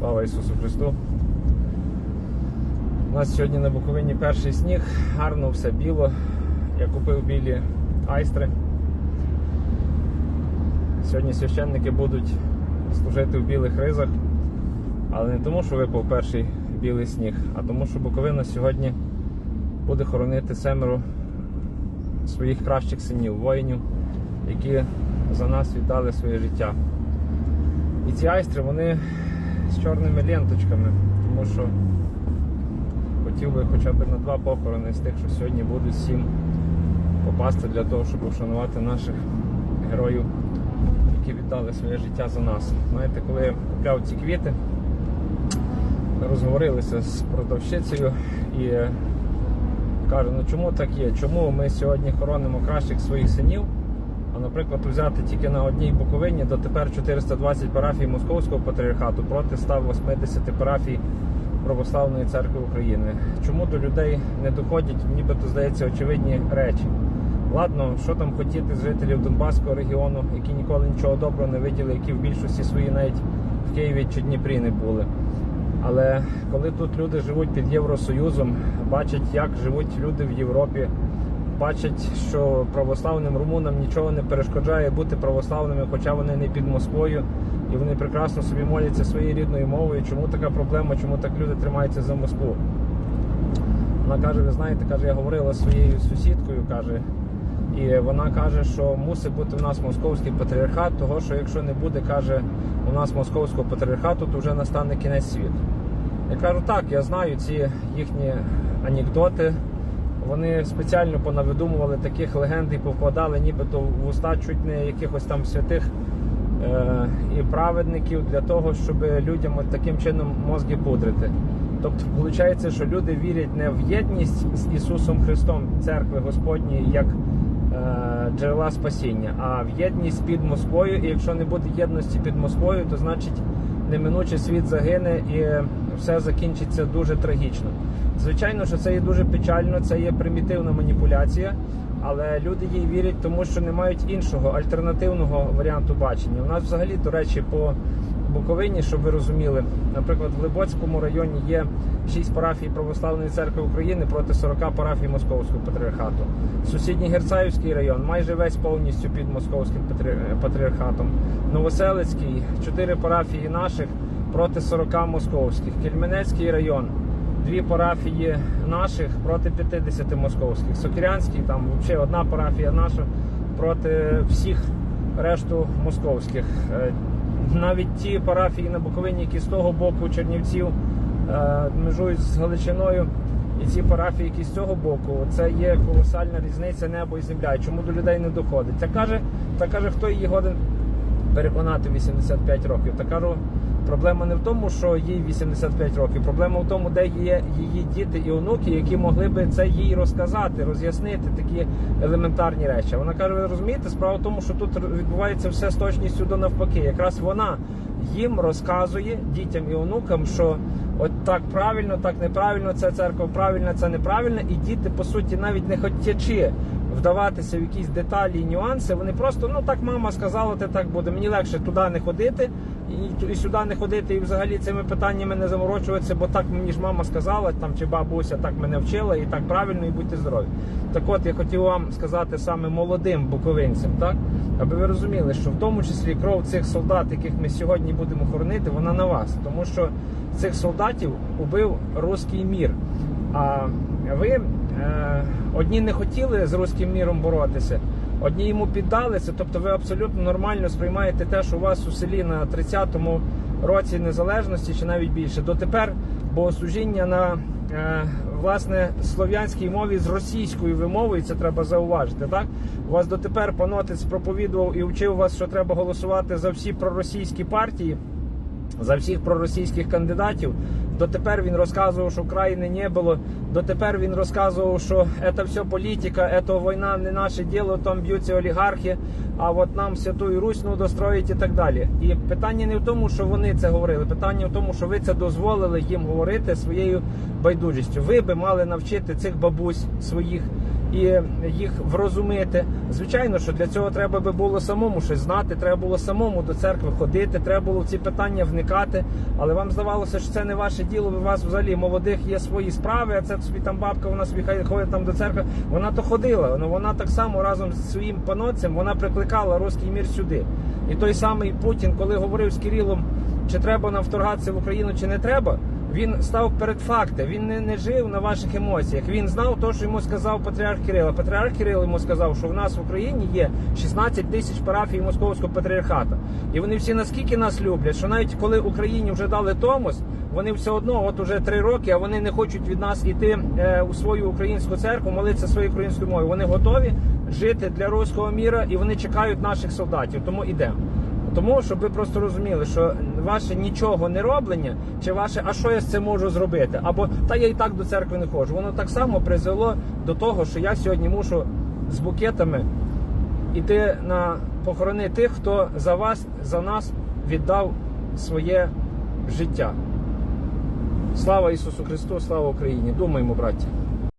Слава Ісусу Христу! У нас сьогодні на Буковині перший сніг, гарно все біло. Я купив білі айстри. Сьогодні священники будуть служити в білих ризах, але не тому, що випав перший білий сніг, а тому, що Буковина сьогодні буде хоронити семеро своїх кращих синів, воїнів, які за нас віддали своє життя. І ці айстри вони з чорними ленточками, тому що хотів би хоча б на два похорони з тих, що сьогодні будуть сім попасти для того, щоб вшанувати наших героїв, які віддали своє життя за нас. Знаєте, коли я купляв ці квіти, розговорилися з продавщицею і каже, ну чому так є? Чому ми сьогодні хоронимо кращих своїх синів? Наприклад, взяти тільки на одній Буковині дотепер 420 парафій Московського патріархату проти 180 парафій Православної церкви України. Чому до людей не доходять, нібито здається, очевидні речі? Ладно, що там хотіти з жителів Донбаського регіону, які ніколи нічого доброго не виділи, які в більшості свої навіть в Києві чи Дніпрі не були. Але коли тут люди живуть під Євросоюзом, бачать, як живуть люди в Європі, бачать, що православним румунам нічого не перешкоджає бути православними, хоча вони не під Москвою, і вони прекрасно собі моляться своєю рідною мовою. Чому така проблема? Чому так люди тримаються за Москву? Вона каже: ви знаєте, каже, я говорила своєю сусідкою, каже, і вона каже, що мусить бути в нас московський патріархат, того що якщо не буде, каже, у нас московського патріархату, то вже настане кінець світу. Я кажу, так, я знаю ці їхні анекдоти. Вони спеціально понавидумували таких легенд і повкладали нібито в уста чуть не якихось там святих е- і праведників для того, щоб людям от таким чином мозги пудрити. Тобто, виходить, що люди вірять не в єдність з Ісусом Христом, церкви Господньої, як е- джерела спасіння, а в єдність під Москвою. І якщо не буде єдності під Москвою, то значить неминуче світ загине і все закінчиться дуже трагічно. Звичайно, що це є дуже печально, це є примітивна маніпуляція, але люди їй вірять, тому що не мають іншого альтернативного варіанту бачення. У нас взагалі, до речі, по Буковині, щоб ви розуміли, наприклад, в Либоцькому районі є 6 парафій Православної церкви України проти 40 парафій Московського патріархату. Сусідній Герцаївський район майже весь повністю під московським патріархатом. Новоселицький 4 парафії наших проти 40 московських. Кельменецький район дві парафії наших проти 50 московських. Сокирянський там взагалі одна парафія наша проти всіх решту московських. Е, Навіть ті парафії на Буковині, які з того боку Чернівців е, межують з Галичиною, і ці парафії, які з цього боку, це є колосальна різниця небо і земля. І чому до людей не доходить? Та каже, та каже, хто її годен переконати в 85 років. Та кажу, проблема не в тому, що їй 85 років. Проблема в тому, де є її діти і онуки, які могли би це їй розказати, роз'яснити такі елементарні речі. Вона каже: ви розумієте, справа в тому, що тут відбувається все з точністю до навпаки. Якраз вона їм розказує дітям і онукам, що от так правильно, так неправильно, це церква правильна, це неправильно, і діти, по суті, навіть не хотячи вдаватися в якісь деталі нюанси, вони просто ну так мама сказала, ти так буде. Мені легше туди не ходити і, і сюди не ходити, і взагалі цими питаннями не заморочуватися, бо так мені ж мама сказала, там чи бабуся так мене вчила, і так правильно, і будьте здорові. Так от я хотів вам сказати саме молодим буковинцям, так аби ви розуміли, що в тому числі кров цих солдат, яких ми сьогодні будемо хоронити, вона на вас, тому що цих солдатів убив руський мір. А ви одні не хотіли з руським міром боротися, одні йому піддалися. Тобто ви абсолютно нормально сприймаєте те, що у вас у селі на 30-му році незалежності чи навіть більше. Дотепер богослужіння на е, власне слов'янській мові з російською вимовою, це треба зауважити. Так у вас дотепер панотець проповідував і вчив вас, що треба голосувати за всі проросійські партії за всіх проросійських кандидатів. Дотепер він розказував, що країни не було. Дотепер він розказував, що це все політика, це війна не наше діло, там б'ються олігархи, а от нам Святую Русь ну, достроїть і так далі. І питання не в тому, що вони це говорили, питання в тому, що ви це дозволили їм говорити своєю байдужістю. Ви би мали навчити цих бабусь своїх і їх врозумити. Звичайно, що для цього треба би було самому щось знати, треба було самому до церкви ходити, треба було в ці питання вникати. Але вам здавалося, що це не ваше діло. У вас взагалі молодих є свої справи. А це собі там бабка, вона собі хай ходить там до церкви. Вона то ходила. Ну вона так само разом з своїм паноцем вона прикликала руський мір сюди. І той самий Путін, коли говорив з Кирилом, чи треба нам вторгатися в Україну, чи не треба. Він став перед факти. Він не, не жив на ваших емоціях. Він знав те, що йому сказав патріарх Кирило. Патріарх Кирило йому сказав, що в нас в Україні є 16 тисяч парафій московського патріархата. І вони всі наскільки нас люблять, що навіть коли Україні вже дали Томос, вони все одно, от уже три роки, а вони не хочуть від нас іти е, у свою українську церкву, молитися своєю українською мовою. Вони готові жити для руського міра і вони чекають наших солдатів. Тому ідемо. Тому, щоб ви просто розуміли, що ваше нічого не роблення, чи ваше, а що я з цим можу зробити, або та я і так до церкви не ходжу, воно так само призвело до того, що я сьогодні мушу з букетами іти на похорони тих, хто за вас, за нас віддав своє життя. Слава Ісусу Христу, слава Україні! Думаємо, браття!